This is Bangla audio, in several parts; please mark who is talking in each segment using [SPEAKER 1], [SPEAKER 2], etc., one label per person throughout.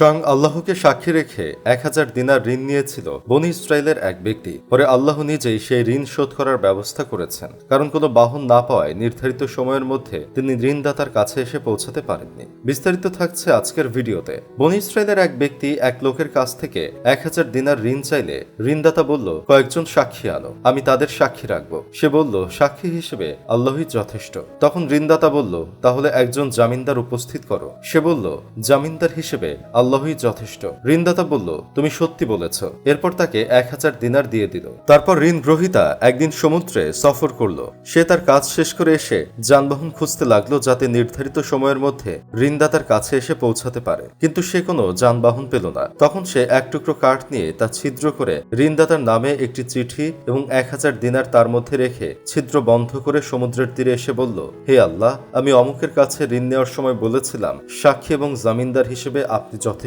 [SPEAKER 1] স্বয়ং আল্লাহকে সাক্ষী রেখে এক হাজার দিনার ঋণ নিয়েছিল বনি ইসরায়েলের এক ব্যক্তি। পরে আল্লাহ নিজেই সেই ঋণ শোধ করার ব্যবস্থা করেছেন। কারণ কোনো বাহন না পাওয়ায় নির্ধারিত সময়ের মধ্যে তিনি ঋণদাতার কাছে এসে পৌঁছাতে পারেননি। বিস্তারিত থাকছে আজকের ভিডিওতে। বনি ইসরায়েলের এক ব্যক্তি এক লোকের কাছ থেকে এক হাজার দিনার ঋণ চাইলে ঋণদাতা বলল, কয়েকজন সাক্ষী আনো, আমি তাদের সাক্ষী রাখব। সে বলল, সাক্ষী হিসেবে আল্লাহই যথেষ্ট। তখন ঋণদাতা বলল, তাহলে একজন জামিনদার উপস্থিত করো। সে বলল, জামিনদার হিসেবে আল্লাহই যথেষ্ট। ঋণদাতা বলল, তুমি সত্যি বলেছ। এরপর তাকে এক হাজার দিনার দিয়ে দিল। তারপর ঋণ গ্রহিতা একদিন সমুদ্রে সফর করল। সে তার কাজ শেষ করে এসে যানবাহন খুঁজতে লাগল যাতে নির্ধারিত সময়ের মধ্যে ঋণদাতার কাছে এসে পৌঁছাতে পারে। কিন্তু সে কোনো যানবাহন পেল না। তখন সে এক টুকরো কাঠ নিয়ে তা ছিদ্র করে ঋণদাতার নামে একটি চিঠি এবং এক হাজার দিনার তার মধ্যে রেখে ছিদ্র বন্ধ করে সমুদ্রের তীরে এসে বলল, হে আল্লাহ, আমি অমুকের কাছে ঋণ নেওয়ার সময় বলেছিলাম, সাক্ষী এবং জামিনদার হিসেবে আপনি যথেষ্ট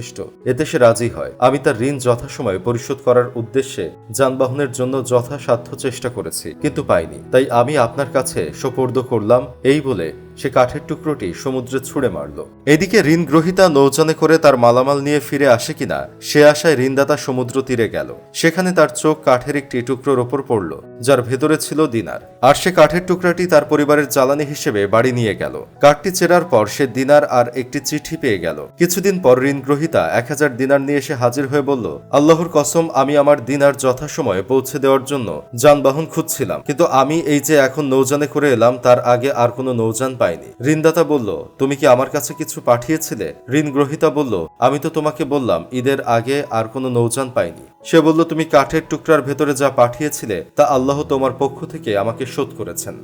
[SPEAKER 1] এতে সে রাজি হয়। আমি তার ঋণ যথাসময়ে পরিশোধ করার উদ্দেশ্যে যানবাহনের জন্য যথাসাধ্য চেষ্টা করেছি, কিন্তু পাইনি। তাই আমি আপনার কাছে সোপর্দ করলাম এই বলে সে কাঠের টুকরোটি সমুদ্রে ছুঁড়ে মারল। এদিকে ঋণ গ্রহিতা নৌজানে করে তার মালামাল নিয়ে ফিরে আসে কিনা, সে আশায় ঋণদাতা সমুদ্র তীরে গেল। সেখানে তার চোখ কাঠের একটি টুকরোর ওপর পড়ল, যার ভেতরে ছিল দিনার। আর সে কাঠের টুকরাটি তার পরিবারের জ্বালানি হিসেবে বাড়ি নিয়ে গেল। কাঠটি চেরার পর সে দিনার আর একটি চিঠি পেয়ে গেল। কিছুদিন পর ঋণ গ্রহিতা এক হাজার দিনার নিয়ে এসে হাজির হয়ে বলল, আল্লাহর কসম, আমি আমার দিনার যথাসময়ে পৌঁছে দেওয়ার জন্য যানবাহন খুঁজছিলাম। কিন্তু আমি এই যে এখন নৌজানে করে এলাম, তার আগে আর কোনো নৌযান পাইনি। ঋণদাতা বলল, তুমি কি আমার কাছে কিছু পাঠিয়েছিলে? ঋণ গ্রহিতা বলল, আমি তো তোমাকে বললাম, ঈদের আগে আর কোনো নৌযান পাইনি। সে বলল, তুমি কাঠের টুকরার ভেতরে যা পাঠিয়েছিলে, তা আল্লাহ তোমার পক্ষ থেকে আমাকে শোধ করেছেন।